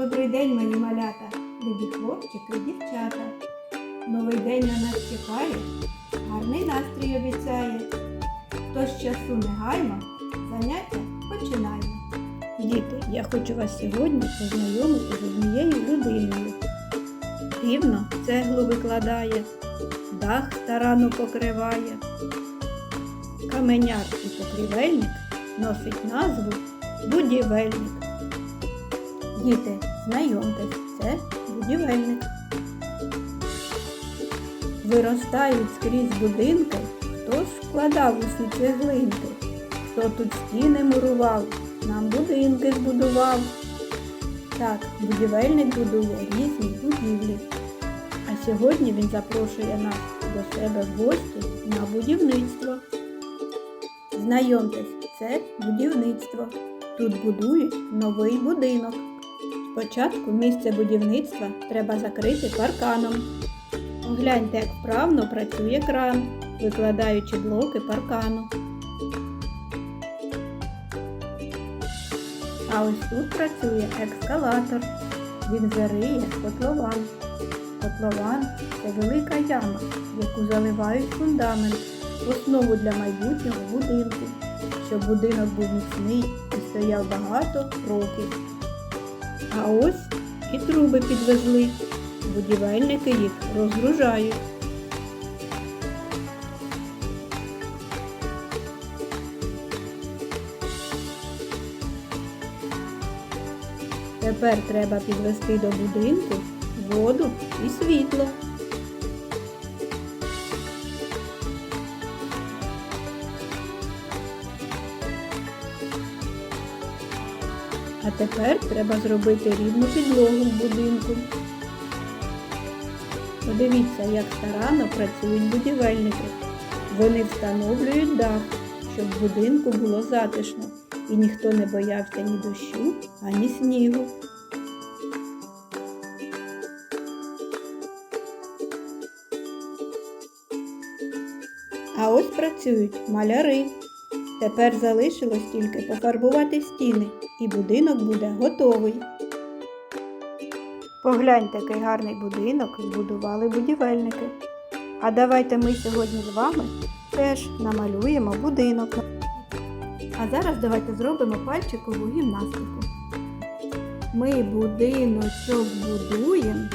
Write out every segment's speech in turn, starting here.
Добрий день, мої малята, любі хлопчики, дівчата. Новий день на нас чекає, гарний настрій обіцяє. Тож часу не гаймо, заняття починаємо. Діти, я хочу вас сьогодні познайомити з однією людиною. Півно цеглу викладає, дах тарану покриває. Каменяр і покрівельник носить назву будівельник. Діти, знайомтесь, це будівельник. Виростають скрізь будинки, хто ж вкладав усі цеглинки, хто тут стіни мурував, нам будинки збудував. Так, будівельник будує різні будівлі. А сьогодні він запрошує нас до себе в гості на будівництво. Знайомтесь, це будівництво. Тут будують новий будинок. Спочатку місце будівництва треба закрити парканом. Погляньте, як вправно працює кран, викладаючи блоки паркану. А ось тут працює екскалатор. Він зариє котлован. Котлован це велика яма, яку заливають фундамент, основу для майбутнього будинку, щоб будинок був міцний і стояв багато років. А ось і труби підвезли. Будівельники їх розгружають. Тепер треба підвести до будинку воду і світло. А тепер треба зробити рівну підлогу в будинку. Подивіться, як старанно працюють будівельники. Вони встановлюють дах, щоб в будинку було затишно і ніхто не боявся ні дощу, ані снігу. А ось працюють маляри. Тепер залишилось тільки пофарбувати стіни, і будинок буде готовий. Погляньте, який гарний будинок збудували будівельники. А давайте ми сьогодні з вами теж намалюємо будинок. А зараз давайте зробимо пальчикову гімнастику. Ми будиночок будуємо,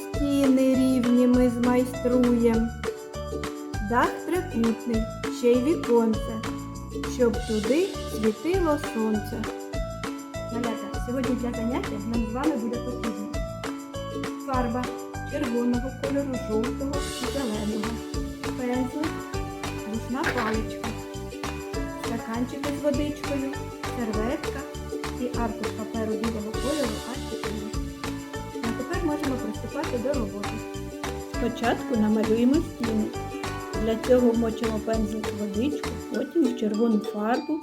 стіни рівні ми змайструємо. Дах трикутний, ще й віконце, щоб туди світило сонце. Малята, сьогодні для заняття нам з вами буде потрібно фарба червоного кольору, жовтого і зеленого, пензлик, рушна паличка, стаканчики з водичкою, серветка і аркуш паперу білого кольору А4. А тепер можемо приступати до роботи. Спочатку намалюємо стіни. Для цього вмочимо пензлик в водичку, потім в червону фарбу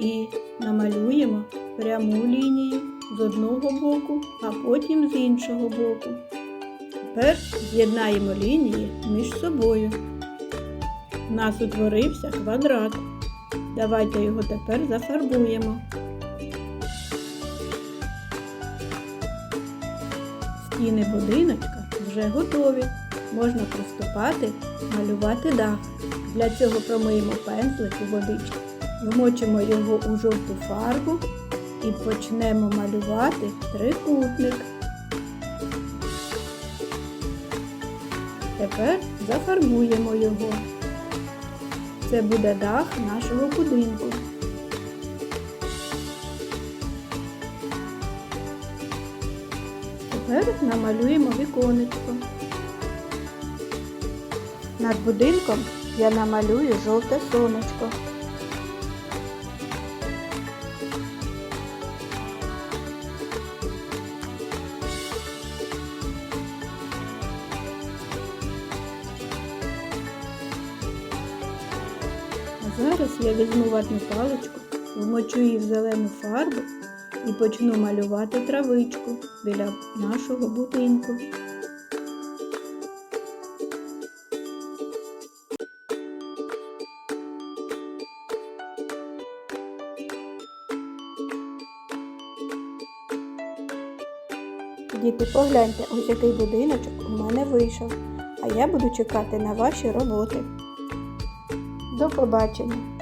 і намалюємо пряму лінію з одного боку, а потім з іншого боку. Тепер з'єднаємо лінії між собою. У нас утворився квадрат. Давайте його тепер зафарбуємо. Стіни будиночка вже готові. Можна приступати малювати дах. Для цього промиємо пензлик у водичку, вмочимо його у жовту фарбу і почнемо малювати трикутник. Тепер зафарбуємо його. Це буде дах нашого будинку. Тепер намалюємо віконечко. Над будинком я намалюю жовте сонечко. Зараз я візьму ватну паличку, вмочу її в зелену фарбу і почну малювати травичку біля нашого будинку. Діти, погляньте, ось який будиночок у мене вийшов. А я буду чекати на ваші роботи. До побачення!